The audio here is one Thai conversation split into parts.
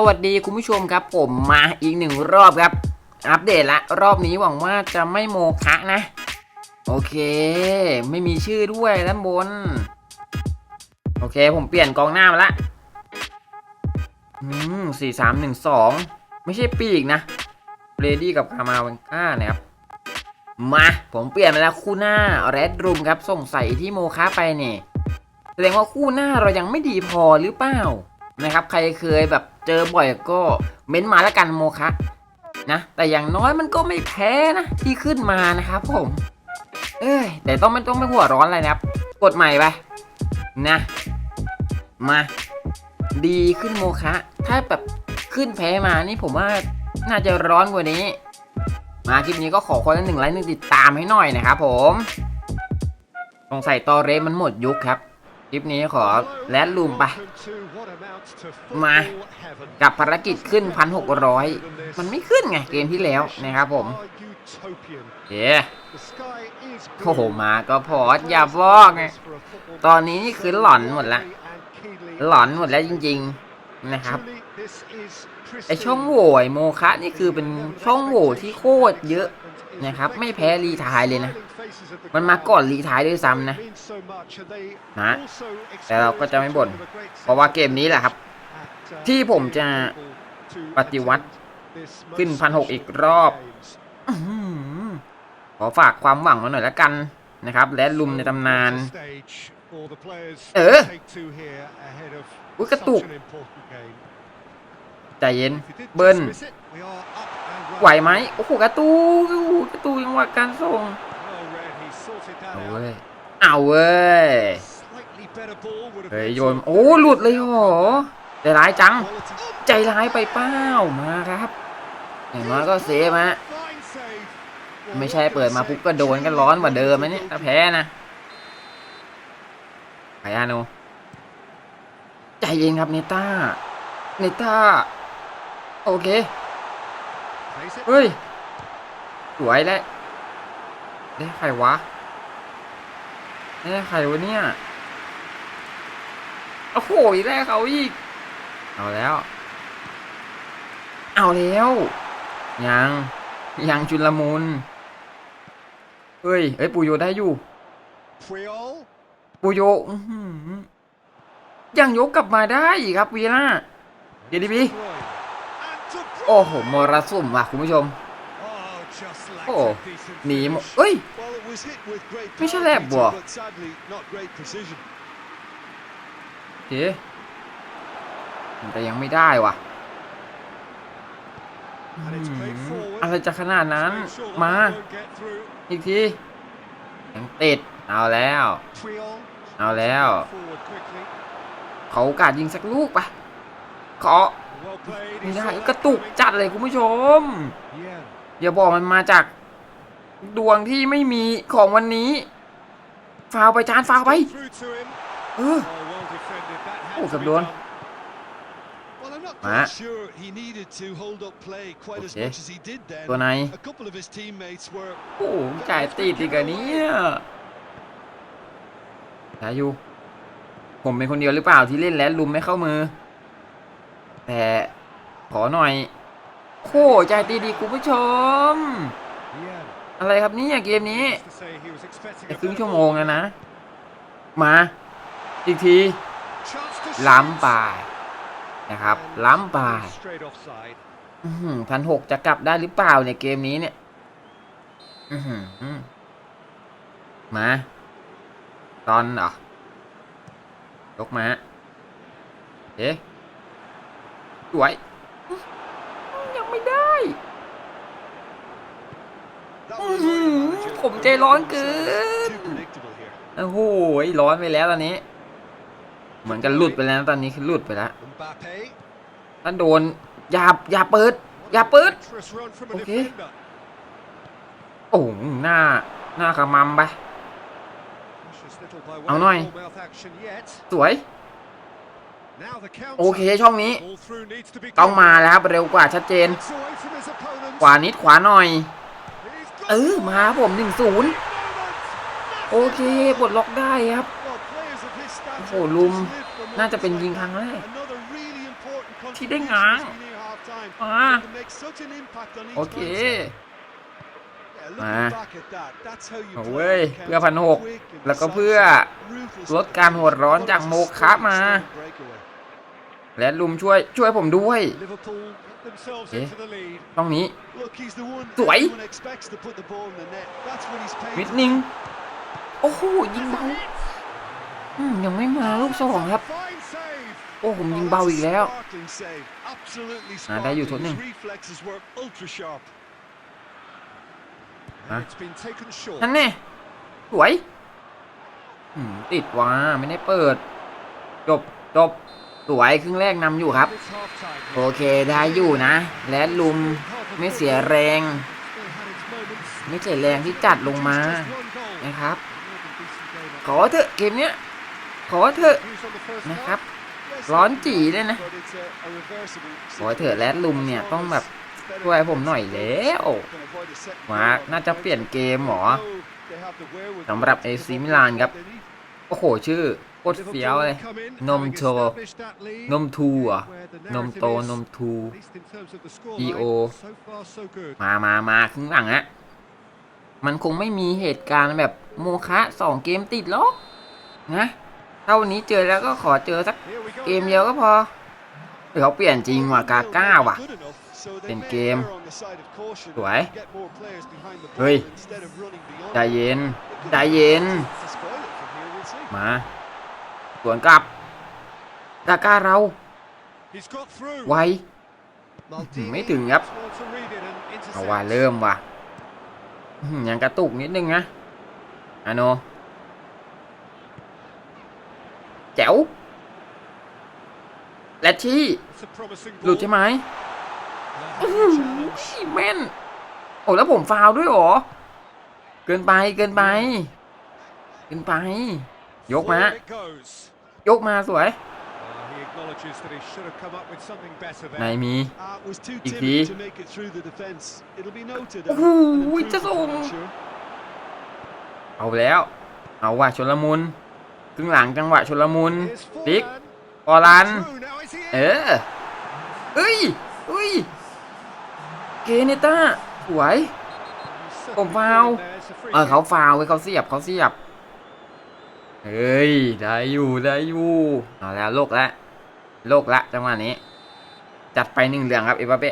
สวัสดีคุณผู้ชมครับ ผมมาอีกหนึ่งรอบครับ อัปเดตละรอบนี้หวังว่าจะไม่โมคะนะ โอเค ไม่มีชื่อด้วยด้านบน โอเค ผมเปลี่ยนกองหน้ามาละอืมสี่สามหนึ่งสองไม่ใช่ปีกนะเรดี้กับคามาวันก้านะครับมาผมเปลี่ยนมาแล้วคู่หน้าแรดรูมครับส่งใส่ที่โมคะไปเนี่ยแสดงว่าคู่หน้าเรายังไม่ดีพอหรือเปล่า นะครับ ใครเคยแบบเจอบ่อยก็เม้นมาแล้วกันโมคะนะแต่อย่างน้อยมันก็ไม่แพ้นะที่ขึ้นมานะครับผม เอ้ยแต่ต้องไม่ต้องไม่หัวร้อนอะไรนะครับ กดใหม่ไปนะ มาดีขึ้นโมคะ ถ้าแบบขึ้นแพ้มานี่ผมว่าน่าจะร้อนกว่านี้ มาคลิปนี้ก็ขอคนละหนึ่งไลค์หนึ่งติดตามให้หน่อยนะครับผมสงสัยตอเรมันหมดยุคครับ คลิปนี้ขอแลดลูมไป มา กับภารกิจขึ้น 1,600 มันไม่ขึ้นไง เกมที่แล้วนะครับผมเย้โอ้โห มาก็พอดอย่าบอกไง ตอนนี้นี่คือหลอนหมดละ หลอนหมดแล้วจริง ๆ นะครับไอช่องโหว่ไอ้โมคะนี่คือเป็นช่องโหว่ที่โคตรเยอะนะครับ ไม่แพ้รีไทายเลยนะ มันมาก่อนรีไทายด้วยซ้ำนะนะแต่เราก็จะไม่บ่นเพราะว่าเกมนี้แหละครับ ที่ผมจะปฏิวัติขึ้นพันหกอีกรอบอื้อหือขอฝากความหวังมาหน่อยละกันนะครับ และลุมในตำนาน เอออุ๊ยกระตุกใจเย็นเบิ้ลไหวไหมโอ้โหกระตูกระตูยังหวะการส่ง เอาเว้ย เอาเว้ย เฮ้ยโยน โอ้หลุดเลยเหรอใจร้ายจัง ใจร้ายไปเป้ามาครับอย่างน้อยก็เซฟฮะไม่ใช่เปิดมาปุ๊บก็โดนกันร้อนกว่าเดิมนะเนี่ยถ้าแพ้นะไอาโนใจเย็นครับเนต้า เนต้า โอเค เฮ้ย สวยแล้วได้ใครวะ ได้ใครวะเนี่ย โอ้โหอีกแรกเขาอีก เอาแล้ว เอาแล้ว ยัง ยังจุลมุน เฮ้ย เอ้ย ปูโยได้อยู่ ปูโยอื้อหือยังยกกลับมาได้อีกครับวีล่าเดดีบีโอ้โหมรสุมว่ะคุณผู้ชม โอ้หนีหมดเอ้ย ไม่ใช่แลบบ่เฮ้แต่ยังไม่ได้ว่ะอืมอะไรจะขนาดนั้น มา อีกทียังติด เอาแล้ว เอาแล้ว เขาโอกาสยิงสักลูกปะขอไม่ได้กระตุกจัดเลยคุณผู้ชม อย่าบอกมันมาจาก ดวงที่ไม่มีของวันนี้ ฟาวไปจานฟาวไป เออโอ้เกือบโดนมาโอเคตัวไหนโอ้จ่ายติดอีกอะเนี่ยชาอยู่ผมเป็นคนเดียวหรือเปล่าที่เล่นแล้วลุมไม่เข้ามือ แต่ขอหน่อย โค้ใจายตีดีคุณผู้ชม อะไรครับนี่เกมนี้ครึ่งชั่วโมงแล้วนะ มา อีกที ล้ำไปนะครับ ล้ำไปพันหกจะกลับได้หรือเปล่าเนี่ยเกมนี้เนี่ยมา ตอนเหรอยกมา เอ๊ะสวย ยังไม่ได้อื้อหือ ผมใจร้อนเกิน โอ้โหร้อนไปแล้วตอนนี้ เหมือนกันหลุดไปแล้วตอนนี้คือหลุดไปแล้วถ้าโดนอย่าอย่าเปิด อย่าเปิด โอเค โอ้หน้า หน้าขมำไป เอาหน่อย สวยโอเคช่องนี้ ต้องมาแล้วครับเร็วกว่าชัดเจน ขวานิดขวาหน่อย เออมาผมหนึ่งศูนย์โอเคปลดล็อกได้ครับโอ้โหลุมน่าจะเป็นยิงครั้งแรกที่ได้ง้างมาโอเคมาโอ้เว้ยเพื่อพันหกแล้วก็เพื่อลดการหัวร้อนจากโมคะมา และลุมช่วยช่วยผมด้วย themselves Yeah. into the lead. ต้องนี้ สวยมิมิดดนินิงงโอ้โห ยิงเบาอืมยังไม่มาลูกสองครับ โอ้ผมยิงเบาอีกแล้วอ่าได้ได้ออยู่ยู่ทุทุนนหหนึ่นึ่งงฮะนั่นั่นนแน่แน่สวยอืมติดว่ะไม่ได้เปิด จบจบ สวยครึ่งแรกนำอยู่ครับ โอเคได้อยู่นะ และลุมไม่เสียแรง ไม่เสียแรงที่จัดลงมานะครับ ขอเถอะเกมเนี้ยขอเถอะนะครับ ร้อนจีเลยนะขอเถอะแรดลุมเนี่ยต้องแบบช่วยผมหน่อยแล้วมาน่าจะเปลี่ยนเกมหรอสำหรับ AC มิลานครับ โอ้โห ชื่อ โคตรเฟี้ยวเลย นมโชนมทูอะนมโต นมทู EO มามามาครึ่งหลังอะมันคงไม่มีเหตุการณ์แบบโมคะสองเกมติดหรอกนะถ้านี้เจอแล้วก็ขอเจอสักเกมเดียวก็พอเดี๋ยวเขาเปลี่ยนจริงว่ะกาก้าว่ะเป็นเกม สวย เฮ้ย ใจเย็น ใจเย็น มา สวนกลับกาก้าเราไวไม่ถึงครับเอาว่าเริ่มว่ะอื้อหือยังกระตุกนิดนึงนะอาโนแจ๋วแลชชี่หลุดใช่ไหมอื้อหือแม่น โอ้แล้วผมฟาวด้วยเหรอ เกินไปเกินไป เกินไป ยกมายกมาสวยในมีอีกทีโอ้โหจะส่งเอาแล้ว เอาว่ะชนละมุนครึ่งหลังจังหวะชนละมุนดิดิกกปอลันเอเอออเอ้ยเอ้ยเกเนต้าสวยผมฟาวเออเขาฟาวไว้ยเขาเสียบเขาเสียบ เฮ้ย ได้อยู่ได้อยู่เอาแล้วโลกละโลกละจังหวะนี้ จัดไปหนึ่งเหลืองครับเอเบาเป้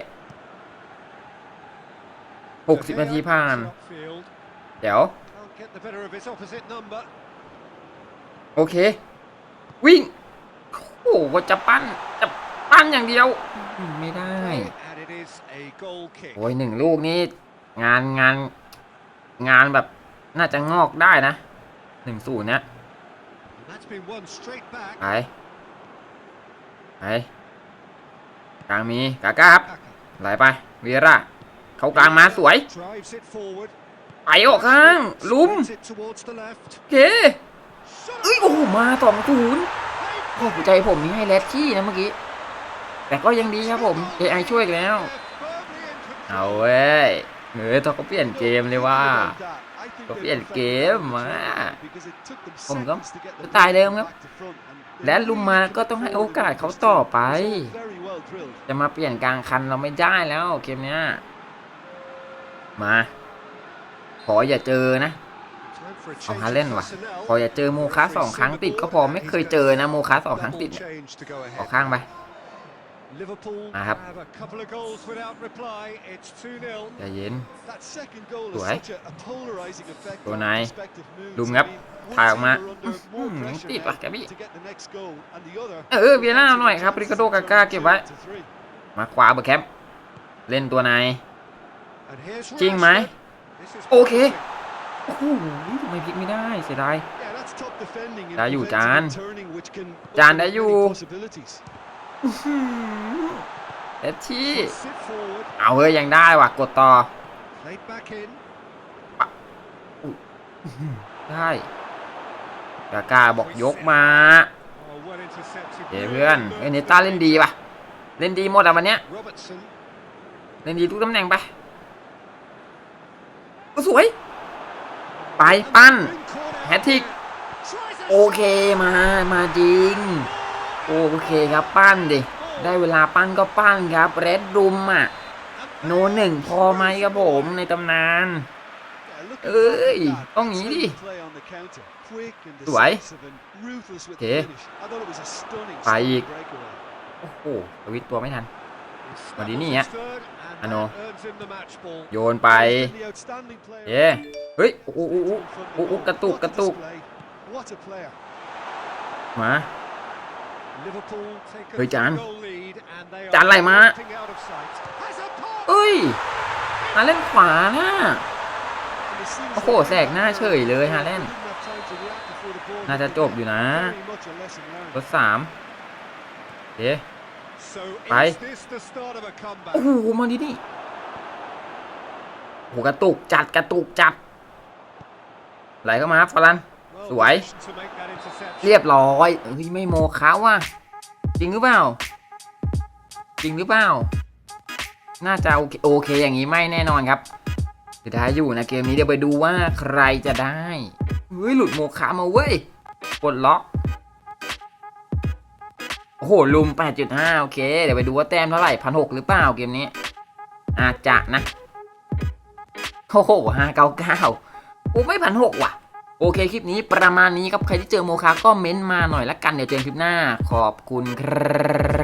หกสิบนาทีผ่าน เดี๋ยว โอเค วิ่ง โอ้โหว่าจะปั้นจะปั้นอย่างเดียว ไม่ได้ โอ้ยหนึ่งลูกนี้ งานงาน งานแบบน่าจะงอกได้นะหนึ่งศูนเนี่ย ไปไปกลางมีกาก้าครับไหลไปเวียร่าเขากลางมาสวยไปออกข้างลุมโอเคเอ้ยโอ้โหมาสองศูนย์โอ้โหใจผมนี่ให้แรดขี้นะเมื่อกี้ แต่ก็ยังดีครับผม AI ช่วยอีกแล้ว เอาเว้ยเฮ้ยเขาก็เปลี่ยนเกมเลยว่า ก็เปลี่ยนเกมมาผมก็สไตล์เดิมครับ และลุมมาก็ต้องให้โอกาสเขาต่อไป จะมาเปลี่ยนกลางคันเราไม่ได้แล้วเกมเนี้ยมา ขออย่าเจอนะเอาฮาเล่นว่ะ ขออย่าเจอโมคะสองครั้งติดก็พอไม่เคยเจอนะโมคะสองครั้งติดออกข้างไป มามาคครัรับบใจเย็นสวยตัวนายลุมครับถ่ายออกมาอื้อหือติดว่ะแกบี้เออเวียร่าหน่อยครับริคาโดกาก้าเก็บไว้มาขวาเบอร์แคมป์เล่นตัวนายจริงไหมโอเคโอ้โหทำไมพลิกไม่ได้เสียดายได้อยู่จาน จานได้อยู่ เอชชี่เอาเฮ้ยยังได้ว่ะกดต่อได้กาก้าบอกยกมาเดี๋ยวเพื่อนเอ้ยเนต้าเล่นดีป่ะ เล่นดีหมดอะวันเนี้ยเล่นดีทุกตำแหน่งไปโอ้สวย ไปปั้นแฮตทริกโอเคมา มาจริง โอเคครับปั้นดิ ได้เวลาปั้นก็ปั้นครับเรดรุมอะ โนหนึ่งพอไหมครับผมในตำนาน เอ้ย ต้องงี้ดิ สวยโอเคไปอีก โอ้โหวิตตัวไม่ทันมาดินี่ฮะอาโน โยนไปเย้เฮ้ยโอ้โหโอ้โหโอ้โหกระตุกกระตุกมา เฮ้ยจาน จานอะไรมา เอ้ยมาเล่นขวาน่ะโอ้โหแสกหน้าเฉยเลยฮาแลนด์น่าจะจบอยู่นะรถสามเย้ไป โอ้โหมาดินี่โอ้โหกระตุกจัดกระตุกจัด ไหลเข้ามาครับฟอลัน สวย เรียบร้อยเฮ้ยไม่โมคะว่ะจริงหรือเปล่า จริงหรือเปล่า น่าจะโอเคโอเคอย่างนี้ไม่แน่นอนครับสุดท้ายอยู่นะเกมนี้เดี๋ยวไปดูว่าใครจะได้เฮ้ยหลุดโมคะมาเว้ยปลดล็อกโอ้โหลุม 8.5 โอเค เดี๋ยวไปดูว่าแต้มเท่าไหร่พันหกหรือเปล่าเกมนี้ อาจจะนะ โอ้โห599โอ้ไม่พันหกว่ะ โอเคคลิปนี้ประมาณนี้ครับใครที่เจอโมคาก็เม้นต์มาหน่อยละกันเดี๋ยวเจอกันคลิปหน้าขอบคุณครับ